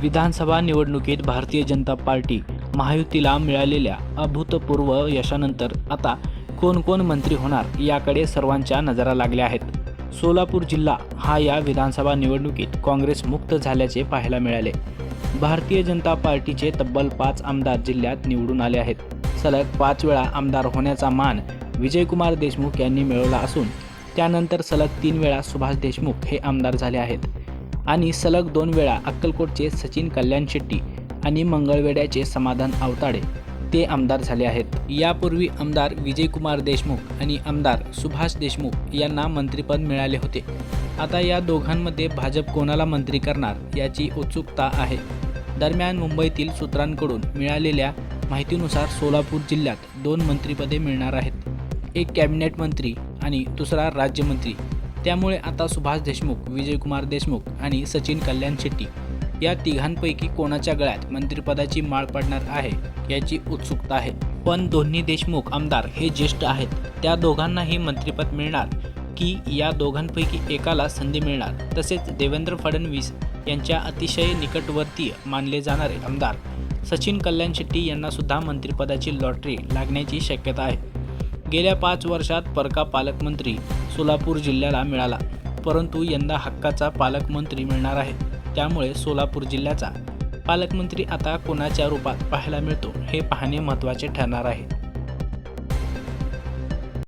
विधानसभा निवडणुकीत भारतीय जनता पार्टी महायुतीला मिळालेल्या अभूतपूर्व यशानंतर आता कोण कोण मंत्री होणार याकडे सर्वांच्या नजरा लागल्या आहेत. सोलापूर जिल्हा हा या विधानसभा निवडणुकीत काँग्रेस मुक्त झाल्याचे पाहायला मिळाले. भारतीय जनता पार्टीचे तब्बल पाच आमदार जिल्ह्यात निवडून आले आहेत. सलग पाच वेळा आमदार होण्याचा मान विजयकुमार देशमुख यांनी मिळवला असून त्यानंतर सलग तीन वेळा सुभाष देशमुख हे आमदार झाले आहेत. आणि सलग दोन वेळा अक्कलकोटचे सचिन कल्याण शेट्टी आणि मंगळवेड्याचे समाधान आवताडे ते आमदार झाले आहेत. यापूर्वी आमदार विजयकुमार देशमुख आणि आमदार सुभाष देशमुख यांना मंत्रिपद मिळाले होते. आता या दोघांमध्ये भाजप कोणाला मंत्री करणार याची उत्सुकता आहे. दरम्यान मुंबईतील सूत्रांकडून मिळालेल्या माहितीनुसार सोलापूर जिल्ह्यात दोन मंत्रिपदे मिळणार आहेत. एक कॅबिनेट मंत्री आणि दुसरा राज्यमंत्री. त्यामुळे आता सुभाष देशमुख विजयकुमार देशमुख आणि सचिन कल्याण शेट्टी या तिघांपैकी कोणाच्या गळ्यात मंत्रिपदाची माळ पडणार आहे याची उत्सुकता आहे. पण दोन्ही देशमुख आमदार हे ज्येष्ठ आहेत. त्या दोघांनाही मंत्रिपद मिळणार की या दोघांपैकी एकाला संधी मिळणार. तसेच देवेंद्र फडणवीस यांच्या अतिशय निकटवर्तीय मानले जाणारे आमदार सचिन कल्याण शेट्टी यांना सुद्धा मंत्रिपदाची लॉटरी लागण्याची शक्यता आहे. गेल्या पाच वर्षात परका पालकमंत्री सोलापूर जिल्ह्याला मिळाला. परंतु यंदा हक्काचा पालकमंत्री मिळणार आहे. त्यामुळे सोलापूर जिल्ह्याचा पालकमंत्री आता कोणाच्या रूपात पाहायला मिळतो हे पाहणे महत्त्वाचे ठरणार आहे.